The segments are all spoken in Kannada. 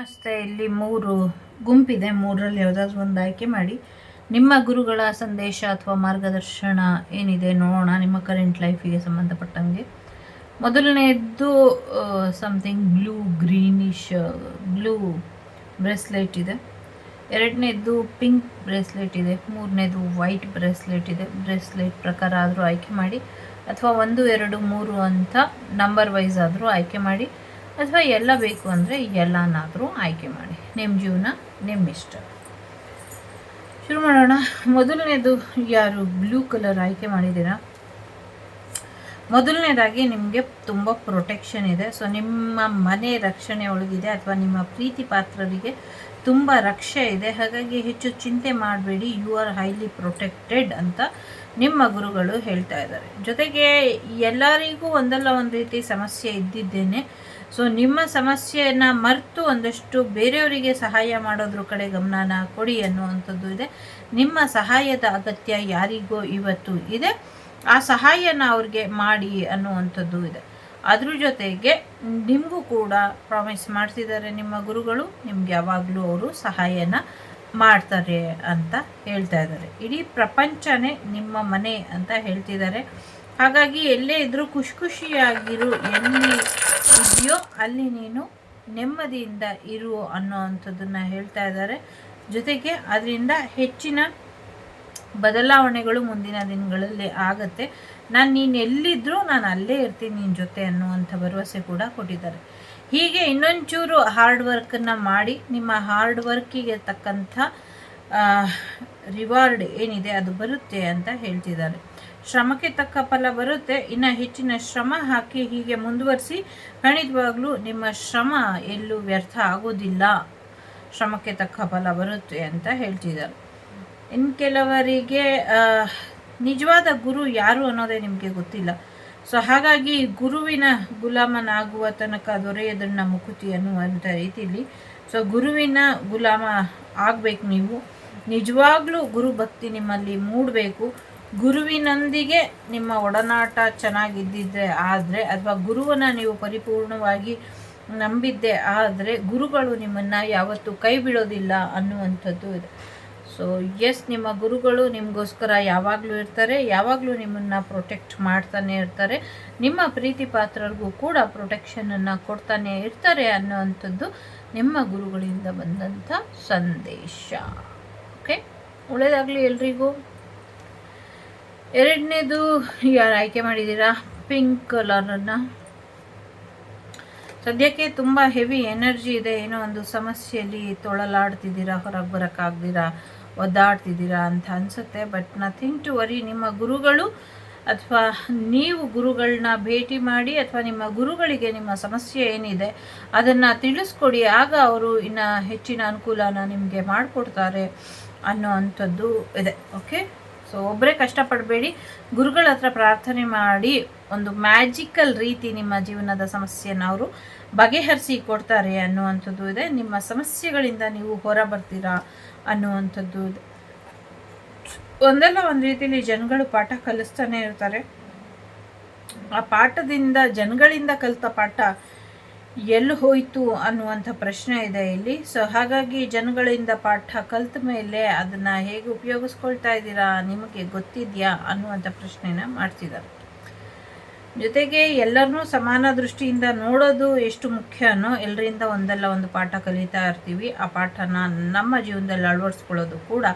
ಅಷ್ಟೇ, ಇಲ್ಲಿ ಮೂರು ಗುಂಪಿದೆ. ಮೂರರಲ್ಲಿ ಯಾವುದಾದ್ರು ಒಂದು ಆಯ್ಕೆ ಮಾಡಿ. ನಿಮ್ಮ ಗುರುಗಳ ಸಂದೇಶ ಅಥವಾ ಮಾರ್ಗದರ್ಶನ ಏನಿದೆ ನೋಡೋಣ. ನಿಮ್ಮ ಕರೆಂಟ್ ಲೈಫಿಗೆ ಸಂಬಂಧಪಟ್ಟಂಗೆ. ಮೊದಲನೆಯದ್ದು something blue greenish blue bracelet ಇದೆ. ಎರಡನೇದು ಪಿಂಕ್ ಬ್ರೇಸ್ಲೆಟ್ ಇದೆ. ಮೂರನೇದು ವೈಟ್ ಬ್ರೇಸ್ಲೆಟ್ ಇದೆ. ಬ್ರೇಸ್ಲೆಟ್ ಪ್ರಕಾರ ಆದರೂ ಆಯ್ಕೆ ಮಾಡಿ. ಅಥವಾ ಒಂದು, ಎರಡು, ಮೂರು ಅಂತ ನಂಬರ್ ವೈಸ್ ಆದರೂ ಆಯ್ಕೆ ಮಾಡಿ. ಅಥವಾ ಎಲ್ಲ ಬೇಕು ಅಂದರೆ ಎಲ್ಲನಾದರೂ ಆಯ್ಕೆ ಮಾಡಿ. ನಿಮ್ಮ ಜೀವನ ನಿಮ್ಮ ಇಷ್ಟ. ಶುರು ಮಾಡೋಣ. ಮೊದಲನೇದು ಯಾರು ಬ್ಲೂ ಕಲರ್ ಆಯ್ಕೆ ಮಾಡಿದ್ದೀರಾ? ಮೊದಲನೇದಾಗಿ ನಿಮಗೆ ತುಂಬ ಪ್ರೊಟೆಕ್ಷನ್ ಇದೆ. ಸೊ, ನಿಮ್ಮ ಮನೆ ರಕ್ಷಣೆ ಒಳಗಿದೆ ಅಥವಾ ನಿಮ್ಮ ಪ್ರೀತಿ ಪಾತ್ರರಿಗೆ ತುಂಬ ರಕ್ಷೆ ಇದೆ. ಹಾಗಾಗಿ ಹೆಚ್ಚು ಚಿಂತೆ ಮಾಡಬೇಡಿ. ಯು ಆರ್ ಹೈಲಿ ಪ್ರೊಟೆಕ್ಟೆಡ್ ಅಂತ ನಿಮ್ಮ ಗುರುಗಳು ಹೇಳ್ತಾ ಇದ್ದಾರೆ. ಜೊತೆಗೆ ಎಲ್ಲರಿಗೂ ಒಂದಲ್ಲ ಒಂದು ರೀತಿ ಸಮಸ್ಯೆ ಇದ್ದಿದ್ದೇನೆ. ಸೊ ನಿಮ್ಮ ಸಮಸ್ಯೆಯನ್ನು ಮರೆತು ಒಂದಷ್ಟು ಬೇರೆಯವರಿಗೆ ಸಹಾಯ ಮಾಡೋದ್ರ ಕಡೆ ಗಮನನ ಕೊಡಿ ಅನ್ನುವಂಥದ್ದು ಇದೆ. ನಿಮ್ಮ ಸಹಾಯದ ಅಗತ್ಯ ಯಾರಿಗೋ ಇವತ್ತು ಇದೆ. ಆ ಸಹಾಯನ ಅವ್ರಿಗೆ ಮಾಡಿ ಅನ್ನುವಂಥದ್ದು ಇದೆ. ಅದ್ರ ಜೊತೆಗೆ ನಿಮಗೂ ಕೂಡ ಪ್ರಾಮಿಸ್ ಮಾಡ್ತಿದ್ದಾರೆ ನಿಮ್ಮ ಗುರುಗಳು. ನಿಮ್ಗೆ ಯಾವಾಗಲೂ ಅವರು ಸಹಾಯನ ಮಾಡ್ತಾರೆ ಅಂತ ಹೇಳ್ತಾ ಇದ್ದಾರೆ. ಇಡೀ ಪ್ರಪಂಚನೇ ನಿಮ್ಮ ಮನೆ ಅಂತ ಹೇಳ್ತಿದ್ದಾರೆ. ಹಾಗಾಗಿ ಎಲ್ಲೇ ಇದ್ರೂ ಖುಷಿ ಖುಷಿಯಾಗಿರು ಎಲ್ಲಿ ಇದೆಯೋ ಅಲ್ಲಿ ನೀನು ನೆಮ್ಮದಿಯಿಂದ ಇರು ಅನ್ನೋ ಅಂಥದ್ದನ್ನು ಹೇಳ್ತಾ ಇದ್ದಾರೆ. ಜೊತೆಗೆ ಅದರಿಂದ ಹೆಚ್ಚಿನ ಬದಲಾವಣೆಗಳು ಮುಂದಿನ ದಿನಗಳಲ್ಲಿ ಆಗತ್ತೆ. ನಾನು ನೀನು ಎಲ್ಲಿದ್ದರೂ ನಾನು ಅಲ್ಲೇ ಇರ್ತೀನಿ ನಿನ್ನ ಜೊತೆ ಅನ್ನುವಂಥ ಭರವಸೆ ಕೂಡ ಕೊಟ್ಟಿದ್ದಾರೆ. ಹೀಗೆ ಇನ್ನೊಂಚೂರು ಹಾರ್ಡ್ ವರ್ಕನ್ನು ಮಾಡಿ, ನಿಮ್ಮ ಹಾರ್ಡ್ ವರ್ಕಿಗೆ ತಕ್ಕಂಥ ರಿವಾರ್ಡ್ ಏನಿದೆ ಅದು ಬರುತ್ತೆ ಅಂತ ಹೇಳ್ತಿದ್ದಾರೆ. ಶ್ರಮಕ್ಕೆ ತಕ್ಕ ಫಲ ಬರುತ್ತೆ. ಇನ್ನು ಹೆಚ್ಚಿನ ಶ್ರಮ ಹಾಕಿ ಹೀಗೆ ಮುಂದುವರಿಸಿ ಖಂಡಿತವಾಗ್ಲೂ ನಿಮ್ಮ ಶ್ರಮ ಎಲ್ಲೂ ವ್ಯರ್ಥ ಆಗೋದಿಲ್ಲ. ಶ್ರಮಕ್ಕೆ ತಕ್ಕ ಫಲ ಬರುತ್ತೆ ಅಂತ ಹೇಳ್ತಿದ್ದಾರೆ. ಇನ್ನು ಕೆಲವರಿಗೆ ನಿಜವಾದ ಗುರು ಯಾರು ಅನ್ನೋದೇ ನಿಮಗೆ ಗೊತ್ತಿಲ್ಲ. ಸೊ, ಹಾಗಾಗಿ ಗುರುವಿನ ಗುಲಾಮನಾಗುವ ತನಕ ದೊರೆಯದನ್ನ ಮುಕುತಿ ಅನ್ನುವಂಥ ರೀತಿಯಲ್ಲಿ. ಸೊ, ಗುರುವಿನ ಗುಲಾಮ ಆಗಬೇಕು ನೀವು. ನಿಜವಾಗ್ಲೂ ಗುರು ಭಕ್ತಿ ನಿಮ್ಮಲ್ಲಿ ಮೂಡಬೇಕು. ಗುರುವಿನೊಂದಿಗೆ ನಿಮ್ಮ ಒಡನಾಟ ಚೆನ್ನಾಗಿದ್ದಿದ್ರೆ ಆದರೆ, ಅಥವಾ ಗುರುವನ್ನ ನೀವು ಪರಿಪೂರ್ಣವಾಗಿ ನಂಬಿದ್ದೆ ಆದರೆ ಗುರುಗಳು ನಿಮ್ಮನ್ನು ಯಾವತ್ತೂ ಕೈ ಬಿಡೋದಿಲ್ಲ ಅನ್ನುವಂಥದ್ದು ಇದೆ. ಸೊ ಎಸ್ ನಿಮ್ಮ ಗುರುಗಳು ನಿಮಗೋಸ್ಕರ ಯಾವಾಗಲೂ ಇರ್ತಾರೆ, ಯಾವಾಗಲೂ ನಿಮ್ಮನ್ನು ಪ್ರೊಟೆಕ್ಟ್ ಮಾಡ್ತಾನೆ ಇರ್ತಾರೆ, ನಿಮ್ಮ ಪ್ರೀತಿ ಪಾತ್ರರಿಗೂ ಕೂಡ ಪ್ರೊಟೆಕ್ಷನನ್ನು ಕೊಡ್ತಾನೆ ಇರ್ತಾರೆ ಅನ್ನೋವಂಥದ್ದು ನಿಮ್ಮ ಗುರುಗಳಿಂದ ಬಂದಂಥ ಸಂದೇಶ. ಓಕೆ ಒಳ್ಳೆಯದಾಗಲಿ ಎಲ್ರಿಗೂ. ಎರಡನೇದು ಯಾರು ಆಯ್ಕೆ ಮಾಡಿದ್ದೀರಾ? ಪಿಂಕ್ ಕಲರನ್ನು ಸದ್ಯಕ್ಕೆ ತುಂಬ ಹೆವಿ ಎನರ್ಜಿ ಇದೆ. ಏನೋ ಒಂದು ಸಮಸ್ಯೆಯಲ್ಲಿ ತೊಳಲಾಡ್ತಿದ್ದೀರಾ? ಹೊರಗೆ ಬರೋಕ್ಕಾಗ್ದಿರಾ? ಒದ್ದಾಡ್ತಿದ್ದೀರಾ ಅಂತ ಅನಿಸುತ್ತೆ. ಬಟ್ ನಥಿಂಗ್ ಟು ವರಿ ನಿಮ್ಮ ಗುರುಗಳು ಅಥವಾ ನೀವು ಗುರುಗಳನ್ನ ಭೇಟಿ ಮಾಡಿ ಅಥವಾ ನಿಮ್ಮ ಗುರುಗಳಿಗೆ ನಿಮ್ಮ ಸಮಸ್ಯೆ ಏನಿದೆ, ಅದನ್ನು ತಿಳಿಸ್ಕೊಡಿ. ಆಗ ಅವರು ಇನ್ನು ಹೆಚ್ಚಿನ ಅನುಕೂಲನ ನಿಮಗೆ ಮಾಡಿಕೊಡ್ತಾರೆ ಅನ್ನೋ ಅಂಥದ್ದು ಇದೆ. ಓಕೆ ಸೊ ಒಬ್ಬರೇ ಕಷ್ಟಪಡಬೇಡಿ. ಗುರುಗಳ ಹತ್ರ ಪ್ರಾರ್ಥನೆ ಮಾಡಿ ಒಂದು ಮ್ಯಾಜಿಕಲ್ ರೀತಿ ನಿಮ್ಮ ಜೀವನದ ಸಮಸ್ಯೆನ ಅವರು ಬಗೆಹರಿಸಿ ಕೊಡ್ತಾರೆ ಅನ್ನುವಂಥದ್ದು ಇದೆ. ನಿಮ್ಮ ಸಮಸ್ಯೆಗಳಿಂದ ನೀವು ಹೊರ ಬರ್ತೀರಾ ಅನ್ನುವಂಥದ್ದು ಇದೆ. ಒಂದಲ್ಲ ಒಂದು ರೀತಿಯಲ್ಲಿ ಜನಗಳು ಪಾಠ ಕಲಿಸ್ತಾನೆ ಇರ್ತಾರೆ. ಆ ಪಾಠದಿಂದ ಜನಗಳಿಂದ ಕಲಿತ ಪಾಠ ಎಲ್ಲಿ ಹೋಯಿತು ಅನ್ನುವಂಥ ಪ್ರಶ್ನೆ ಇದೆ ಇಲ್ಲಿ. ಸೊ ಹಾಗಾಗಿ ಜನಗಳಿಂದ ಪಾಠ ಕಲ್ತ ಮೇಲೆ ಅದನ್ನು ಹೇಗೆ ಉಪಯೋಗಿಸ್ಕೊಳ್ತಾ ಇದ್ದೀರಾ ನಿಮಗೆ ಗೊತ್ತಿದೆಯಾ ಅನ್ನುವಂಥ ಪ್ರಶ್ನೆನ ಮಾಡ್ತಿದ್ದಾರೆ. ಜೊತೆಗೆ ಎಲ್ಲರನ್ನೂ ಸಮಾನ ದೃಷ್ಟಿಯಿಂದ ನೋಡೋದು ಎಷ್ಟು ಮುಖ್ಯನೋ ಎಲ್ಲರಿಂದ ಒಂದಲ್ಲ ಒಂದು ಪಾಠ ಕಲಿತಾ ಇರ್ತೀವಿ. ಆ ಪಾಠನ ನಮ್ಮ ಜೀವನದಲ್ಲಿ ಅಳವಡಿಸ್ಕೊಳ್ಳೋದು ಕೂಡ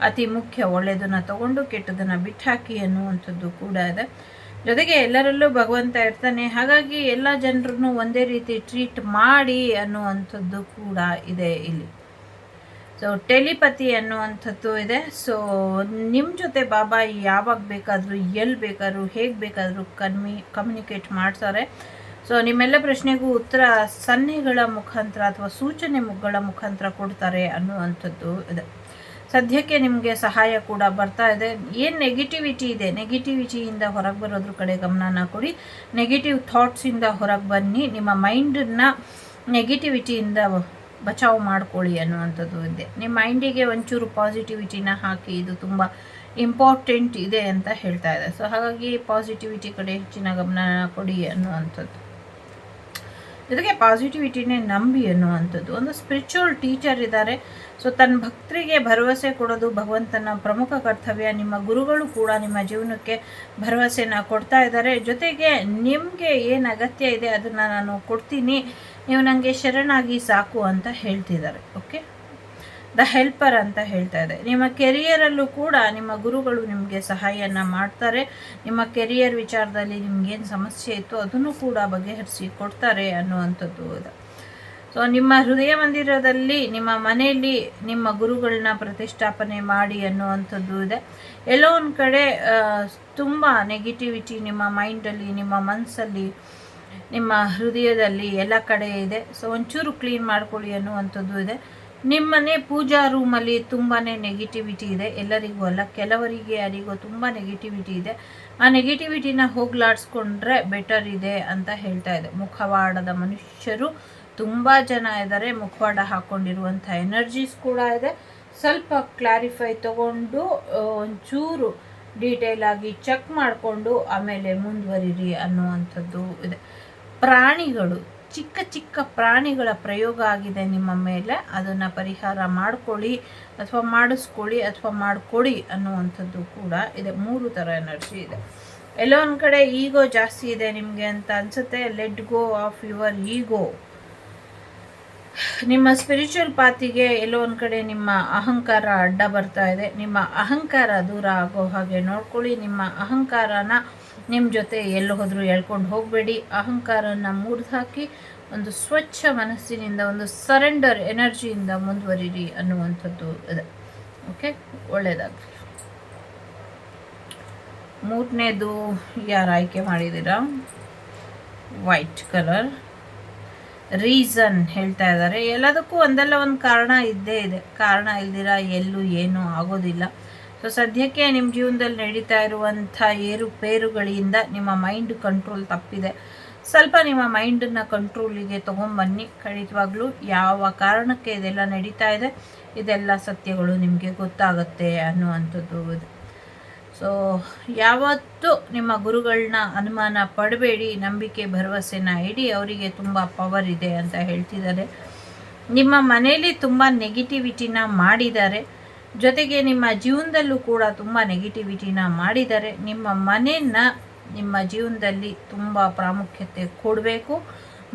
ಅತಿ ಮುಖ್ಯ. ಒಳ್ಳೆಯದನ್ನು ತಗೊಂಡು ಕೆಟ್ಟದನ್ನು ಬಿಟ್ಟಾಕಿ ಅನ್ನುವಂಥದ್ದು ಕೂಡ ಇದೆ. ಜೊತೆಗೆ ಎಲ್ಲರಲ್ಲೂ ಭಗವಂತ ಇರ್ತಾನೆ. ಹಾಗಾಗಿ ಎಲ್ಲ ಜನರನ್ನು ಒಂದೇ ರೀತಿ ಟ್ರೀಟ್ ಮಾಡಿ ಅನ್ನುವಂಥದ್ದು ಕೂಡ ಇದೆ ಇಲ್ಲಿ. ಸೊ ಟೆಲಿಪತಿ ಅನ್ನುವಂಥದ್ದು ಇದೆ. ಸೊ ನಿಮ್ಮ ಜೊತೆ ಬಾಬಾ ಯಾವಾಗ ಬೇಕಾದರೂ ಎಲ್ಲಿ ಬೇಕಾದರೂ, ಹೇಗೆ ಬೇಕಾದರೂ ಕನ್ಮಿ ಕಮ್ಯುನಿಕೇಟ್ ಮಾಡ್ತಾರೆ. ಸೊ ನಿಮ್ಮೆಲ್ಲ ಪ್ರಶ್ನೆಗೂ ಉತ್ತರ ಸನ್ನೆಗಳ ಮುಖಾಂತರ ಅಥವಾ ಸೂಚನೆ ಮುಗ್ಗಳ ಮುಖಾಂತರ ಕೊಡ್ತಾರೆ ಅನ್ನುವಂಥದ್ದು ಇದೆ. ಸದ್ಯಕ್ಕೆ ನಿಮಗೆ ಸಹಾಯ ಕೂಡ ಬರ್ತಾ ಇದೆ. ಏನು ನೆಗೆಟಿವಿಟಿ ಇದೆ? ನೆಗೆಟಿವಿಟಿಯಿಂದ ಹೊರಗೆ ಬರೋದ್ರ ಕಡೆ ಗಮನನ ಕೊಡಿ. ನೆಗೆಟಿವ್ ಥಾಟ್ಸಿಂದ ಹೊರಗೆ ಬನ್ನಿ. ನಿಮ್ಮ ಮೈಂಡನ್ನು ನೆಗೆಟಿವಿಟಿಯಿಂದ ಬಚಾವ್ ಮಾಡ್ಕೊಳ್ಳಿ ಅನ್ನುವಂಥದ್ದು ಇದೆ. ನಿಮ್ಮ ಮೈಂಡಿಗೆ ಒಂಚೂರು ಪಾಸಿಟಿವಿಟಿನ ಹಾಕಿ ಇದು ತುಂಬ ಇಂಪಾರ್ಟೆಂಟ್ ಇದೆ ಅಂತ ಹೇಳ್ತಾ ಇದೆ. ಸೊ ಹಾಗಾಗಿ ಪಾಸಿಟಿವಿಟಿ ಕಡೆ ಹೆಚ್ಚಿನ ಗಮನ ಕೊಡಿ ಅನ್ನುವಂಥದ್ದು. ಜೊತೆಗೆ ಪಾಸಿಟಿವಿಟಿನೇ ನಂಬಿ ಅನ್ನುವಂಥದ್ದು ಒಂದು ಸ್ಪಿರಿಚುವಲ್ ಟೀಚರ್ ಇದ್ದಾರೆ. ಸೊ ತನ್ನ ಭಕ್ತರಿಗೆ ಭರವಸೆ ಕೊಡೋದು ಭಗವಂತನ ಪ್ರಮುಖ ಕರ್ತವ್ಯ. ನಿಮ್ಮ ಗುರುಗಳು ಕೂಡ ನಿಮ್ಮ ಜೀವನಕ್ಕೆ ಭರವಸೆನ ಕೊಡ್ತಾ ಇದ್ದಾರೆ. ಜೊತೆಗೆ ನಿಮಗೆ ಏನು ಅಗತ್ಯ ಇದೆ ಅದನ್ನು ನಾನು ಕೊಡ್ತೀನಿ. ನೀವು ನನಗೆ ಶರಣಾಗಿ ಸಾಕು ಅಂತ ಹೇಳ್ತಿದ್ದಾರೆ. ಓಕೆ ದ ಹೆಲ್ಪರ್ ಅಂತ ಹೇಳ್ತಾ ಇದೆ. ನಿಮ್ಮ ಕೆರಿಯರಲ್ಲೂ ಕೂಡ ನಿಮ್ಮ ಗುರುಗಳು ನಿಮಗೆ ಸಹಾಯನ ಮಾಡ್ತಾರೆ. ನಿಮ್ಮ ಕೆರಿಯರ್ ವಿಚಾರದಲ್ಲಿ ನಿಮ್ಗೇನು ಸಮಸ್ಯೆ ಇತ್ತು ಅದನ್ನು ಕೂಡ ಬಗೆಹರಿಸಿ ಕೊಡ್ತಾರೆ ಅನ್ನುವಂಥದ್ದು ಇದೆ ಸೊ ನಿಮ್ಮ ಹೃದಯ ಮಂದಿರದಲ್ಲಿ, ನಿಮ್ಮ ಮನೆಯಲ್ಲಿ ನಿಮ್ಮ ಗುರುಗಳನ್ನ ಪ್ರತಿಷ್ಠಾಪನೆ ಮಾಡಿ ಅನ್ನುವಂಥದ್ದು ಇದೆ. ಎಲ್ಲೋ ಒಂದು ಕಡೆ ತುಂಬ ನೆಗೆಟಿವಿಟಿ ನಿಮ್ಮ ಮೈಂಡಲ್ಲಿ ನಿಮ್ಮ ಮನಸ್ಸಲ್ಲಿ ನಿಮ್ಮ ಹೃದಯದಲ್ಲಿ ಎಲ್ಲ ಕಡೆ ಇದೆ. ಸೊ ಒಂಚೂರು ಕ್ಲೀನ್ ಮಾಡ್ಕೊಳ್ಳಿ ಅನ್ನುವಂಥದ್ದು ಇದೆ. ನಿಮ್ಮನೆ ಪೂಜಾ ರೂಮಲ್ಲಿ ತುಂಬಾ ನೆಗೆಟಿವಿಟಿ ಇದೆ. ಎಲ್ಲರಿಗೂ ಅಲ್ಲ, ಕೆಲವರಿಗೆ ಯಾರಿಗೋ ತುಂಬ ನೆಗೆಟಿವಿಟಿ ಇದೆ. ಆ ನೆಗೆಟಿವಿಟಿನ ಹೋಗ್ಲಾಡಿಸ್ಕೊಂಡ್ರೆ ಬೆಟರ್ ಇದೆ ಅಂತ ಹೇಳ್ತಾ ಇದೆ. ಮುಖವಾಡದ ಮನುಷ್ಯರು ತುಂಬ ಜನ ಇದ್ದಾರೆ ಮುಖವಾಡ ಹಾಕ್ಕೊಂಡಿರುವಂಥ ಎನರ್ಜೀಸ್ ಕೂಡ ಇದೆ. ಸ್ವಲ್ಪ ಕ್ಲಾರಿಫೈ ತಗೊಂಡು ಒಂಚೂರು ಡೀಟೇಲ್ ಆಗಿ ಚೆಕ್ ಮಾಡಿಕೊಂಡು ಆಮೇಲೆ ಮುಂದುವರಿರಿ ಅನ್ನುವಂಥದ್ದು ಇದೆ. ಪ್ರಾಣಿಗಳು ಚಿಕ್ಕ ಚಿಕ್ಕ ಪ್ರಾಣಿಗಳ ಪ್ರಯೋಗ ಆಗಿದೆ ನಿಮ್ಮ ಮೇಲೆ. ಅದನ್ನು ಪರಿಹಾರ ಮಾಡ್ಕೊಳ್ಳಿ ಅಥವಾ ಮಾಡಿಸ್ಕೊಳ್ಳಿ ಅಥವಾ ಮಾಡಿಕೊಡಿ ಅನ್ನುವಂಥದ್ದು ಕೂಡ ಇದೆ. ಮೂರು ಥರ ಎನರ್ಜಿ ಇದೆ. ಎಲ್ಲೋ ಒಂದು ಕಡೆ ಈಗೋ ಜಾಸ್ತಿ ಇದೆ ನಿಮಗೆ ಅಂತ ಅನಿಸುತ್ತೆ. Let go of your ego ನಿಮ್ಮ ಸ್ಪಿರಿಚುವಲ್ ಪಾತಿಗೆ ಎಲ್ಲೋ ಒಂದು ಕಡೆ ನಿಮ್ಮ ಅಹಂಕಾರ ಅಡ್ಡ ಬರ್ತಾ ಇದೆ. ನಿಮ್ಮ ಅಹಂಕಾರ ದೂರ ಆಗೋ ಹಾಗೆ ನೋಡ್ಕೊಳ್ಳಿ. ನಿಮ್ಮ ಅಹಂಕಾರನ ನಿಮ್ಮ ಜೊತೆ ಎಲ್ಲಿ ಹೋದರೂ ಎಳ್ಕೊಂಡು ಹೋಗಬೇಡಿ. ಅಹಂಕಾರನ ಹಾಕಿ ಒಂದು ಸ್ವಚ್ಛ ಮನಸ್ಸಿನಿಂದ, ಒಂದು ಸರೆಂಡರ್ ಎನರ್ಜಿಯಿಂದ ಮುಂದುವರಿರಿ ಅನ್ನುವಂಥದ್ದು ಇದೆ. ಓಕೆ ಒಳ್ಳೆಯದಾಗಲಿ ಮೂರನೇದು ಯಾರು ಆಯ್ಕೆ ಮಾಡಿದ್ದೀರಾ? ವೈಟ್ ಕಲರ್ ರೀಸನ್ ಹೇಳ್ತಾ ಇದ್ದಾರೆ. ಎಲ್ಲದಕ್ಕೂ ಒಂದಲ್ಲ ಒಂದು ಕಾರಣ ಇದ್ದೇ ಇದೆ. ಕಾರಣ ಇಲ್ದಿರ ಎಲ್ಲೂ ಏನೂ ಆಗೋದಿಲ್ಲ. ಸೊ ಸದ್ಯಕ್ಕೆ ನಿಮ್ಮ ಜೀವನದಲ್ಲಿ ನಡೀತಾ ಇರುವಂಥ ಏರುಪೇರುಗಳಿಂದ ನಿಮ್ಮ ಮೈಂಡ್ ಕಂಟ್ರೋಲ್ ತಪ್ಪಿದೆ. ಸ್ವಲ್ಪ ನಿಮ್ಮ ಮೈಂಡನ್ನು ಕಂಟ್ರೋಲಿಗೆ ತೊಗೊಂಬನ್ನಿ. ಖಂಡಿತವಾಗ್ಲೂ ಯಾವ ಕಾರಣಕ್ಕೆ ಇದೆಲ್ಲ ನಡೀತಾ ಇದೆ, ಇದೆಲ್ಲ ಸತ್ಯಗಳು ನಿಮಗೆ ಗೊತ್ತಾಗುತ್ತೆ ಅನ್ನುವಂಥದ್ದು. ಸೊ ಯಾವತ್ತೂ ನಿಮ್ಮ ಗುರುಗಳನ್ನ ಅನುಮಾನ ಪಡಬೇಡಿ, ನಂಬಿಕೆ, ಭರವಸೆನ ಇಡಿ, ಅವರಿಗೆ ತುಂಬ ಪವರ್ ಇದೆ ಅಂತ ಹೇಳ್ತಿದ್ದಾರೆ. ನಿಮ್ಮ ಮನೆಯಲ್ಲಿ ತುಂಬ ನೆಗೆಟಿವಿಟಿನ ಮಾಡಿದ್ದಾರೆ. ಜೊತೆಗೆ ನಿಮ್ಮ ಜೀವನದಲ್ಲೂ ಕೂಡ ತುಂಬ ನೆಗೆಟಿವಿಟಿನ ಮಾಡಿದ್ದಾರೆ. ನಿಮ್ಮ ಮನೆಯನ್ನ ನಿಮ್ಮ ಜೀವನದಲ್ಲಿ ತುಂಬ ಪ್ರಾಮುಖ್ಯತೆ ಕೊಡಬೇಕು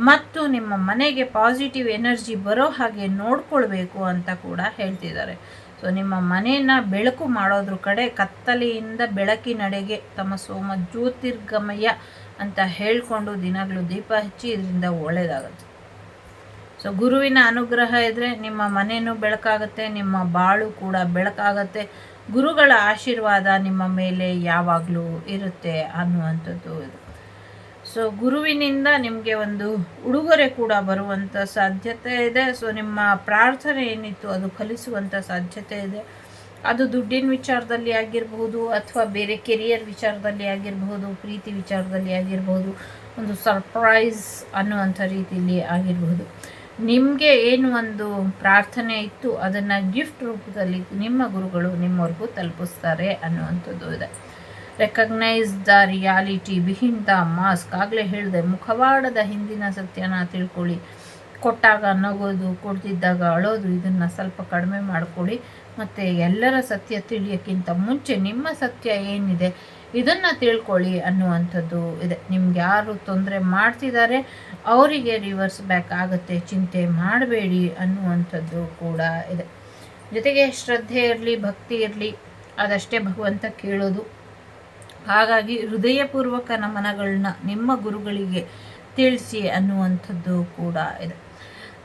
ಮತ್ತು ನಿಮ್ಮ ಮನೆಗೆ ಪಾಸಿಟಿವ್ ಎನರ್ಜಿ ಬರೋ ಹಾಗೆ ನೋಡ್ಕೊಳ್ಬೇಕು ಅಂತ ಕೂಡ ಹೇಳ್ತಿದ್ದಾರೆ. ಸೊ ನಿಮ್ಮ ಮನೆಯನ್ನು ಬೆಳಕು ಮಾಡೋದ್ರ ಕಡೆ ಕತ್ತಲೆಯಿಂದ ಬೆಳಕಿನಡೆಗೆ ತಮ್ಮ ಸೋಮ ಜ್ಯೋತಿರ್ಗಮಯ ಅಂತ ಹೇಳಿಕೊಂಡು ದಿನಗಳು ದೀಪ ಹಚ್ಚಿ ಇದರಿಂದ ಒಳ್ಳೆಯದಾಗುತ್ತೆ ಸೊ ಗುರುವಿನ ಅನುಗ್ರಹ ಇದ್ದರೆ ನಿಮ್ಮ ಮನೆಯೂ ಬೆಳಕಾಗುತ್ತೆ, ನಿಮ್ಮ ಬಾಳು ಕೂಡ ಬೆಳಕಾಗತ್ತೆ. ಗುರುಗಳ ಆಶೀರ್ವಾದ ನಿಮ್ಮ ಮೇಲೆ ಯಾವಾಗಲೂ ಇರುತ್ತೆ ಅನ್ನುವಂಥದ್ದು ಇದು. ಸೊ ಗುರುವಿನಿಂದ ನಿಮಗೆ ಒಂದು ಉಡುಗೊರೆ ಕೂಡ ಬರುವಂಥ ಸಾಧ್ಯತೆ ಇದೆ. ಸೊ ನಿಮ್ಮ ಪ್ರಾರ್ಥನೆ ಏನಿತ್ತು ಅದು ಕಲಿಸುವಂಥ ಸಾಧ್ಯತೆ ಇದೆ. ಅದು ದುಡ್ಡಿನ ವಿಚಾರದಲ್ಲಿ ಆಗಿರಬಹುದು ಅಥವಾ ಬೇರೆ ಕೆರಿಯರ್ ವಿಚಾರದಲ್ಲಿ ಆಗಿರಬಹುದು, ಪ್ರೀತಿ ವಿಚಾರದಲ್ಲಿ ಆಗಿರಬಹುದು, ಒಂದು ಸರ್ಪ್ರೈಸ್ ಅನ್ನುವಂಥ ರೀತಿಯಲ್ಲಿ ಆಗಿರಬಹುದು. ನಿಮಗೆ ಏನು ಒಂದು ಪ್ರಾರ್ಥನೆ ಇತ್ತು, ಅದನ್ನು ಗಿಫ್ಟ್ ರೂಪದಲ್ಲಿ ನಿಮ್ಮ ಗುರುಗಳು ನಿಮ್ಮವರೆಗೂ ತಲುಪಿಸ್ತಾರೆ ಅನ್ನುವಂಥದ್ದು ಇದೆ. Recognize the reality behind the mask ಆಗಲೇ ಹೇಳಿದೆ, ಮುಖವಾಡದ ಹಿಂದಿನ ಸತ್ಯನ ತಿಳ್ಕೊಳ್ಳಿ. ಕೊಟ್ಟಾಗ ನಗೋದು ಕೊಡ್ತಿದ್ದಾಗ ಅಳೋದು, ಇದನ್ನು ಸ್ವಲ್ಪ ಕಡಿಮೆ ಮಾಡಿಕೊಡಿ. ಮತ್ತು ಎಲ್ಲರ ಸತ್ಯ ತಿಳಿಯೋಕ್ಕಿಂತ ಮುಂಚೆ ನಿಮ್ಮ ಸತ್ಯ ಏನಿದೆ, ಇದನ್ನು ತಿಳ್ಕೊಳ್ಳಿ ಅನ್ನುವಂಥದ್ದು ಇದೆ. ನಿಮ್ಗೆ ಯಾರು ತೊಂದರೆ ಮಾಡ್ತಿದ್ದಾರೆ ಅವರಿಗೆ ರಿವರ್ಸ್ ಬ್ಯಾಕ್ ಆಗುತ್ತೆ. ಚಿಂತೆ ಮಾಡಬೇಡಿ ಅನ್ನುವಂಥದ್ದು ಕೂಡ ಇದೆ. ಜೊತೆಗೆ ಶ್ರದ್ಧೆ ಇರಲಿ, ಭಕ್ತಿ ಇರಲಿ, ಅದಷ್ಟೇ ಭಗವಂತ ಕೇಳೋದು. ಹಾಗಾಗಿ ಹೃದಯಪೂರ್ವಕ ನಮನಗಳನ್ನ ನಿಮ್ಮ ಗುರುಗಳಿಗೆ ತಿಳಿಸಿ ಅನ್ನುವಂಥದ್ದು ಕೂಡ ಇದೆ.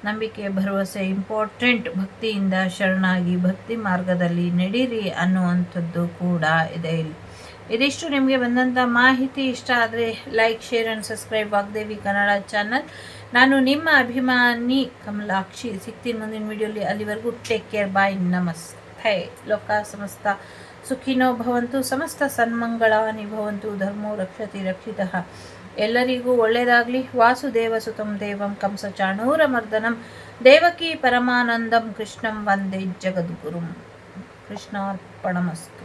ನಂಬಿಕೆ, ಭರವಸೆ ಇಂಪಾರ್ಟೆಂಟ್ ಭಕ್ತಿಯಿಂದ ಶರಣಾಗಿ ಭಕ್ತಿ ಮಾರ್ಗದಲ್ಲಿ ನಡೀರಿ ಅನ್ನುವಂಥದ್ದು ಕೂಡ ಇದೆ ಇಲ್ಲಿ. ಇದಿಷ್ಟು ನಿಮಗೆ ಬಂದಂಥ ಮಾಹಿತಿ. ಇಷ್ಟ ಆದರೆ like share and subscribe Vagdevi Kannada channel ನಾನು ನಿಮ್ಮ ಅಭಿಮಾನಿ ಕಮಲಾಕ್ಷಿ. ಸಿಗ್ತೀನಿ ಮುಂದಿನ ವಿಡಿಯೋಲಿ ಅಲ್ಲಿವರೆಗೂ ಟೇಕ್ ಕೇರ್ ಬಾಯ್ ನಮಸ್ತೆ. ಲೋಕ ಸಮಸ್ತ. ಸುಖಿನೋ ಭವಂತು, ಸಮಸ್ತ ಸನ್ಮಂಗಳಾನಿ ಭವಂತು, ಧರ್ಮೋ ರಕ್ಷತಿ ರಕ್ಷಿತ. ಎಲ್ಲರಿಗೂ ಒಳ್ಳೆಯದಾಗಲಿ ವಾಸುದೇವ ಸುತಂ ದೇವಂ ಕಂಸ ಚಾಣೂರಮರ್ದನಂ ದೇವಕಿ ಪರಮಾನಂದಂ ಕೃಷ್ಣಂ ವಂದೇ ಜಗದ್ಗುರುಂ. ಕೃಷ್ಣಾರ್ಪಣಮಸ್ತು.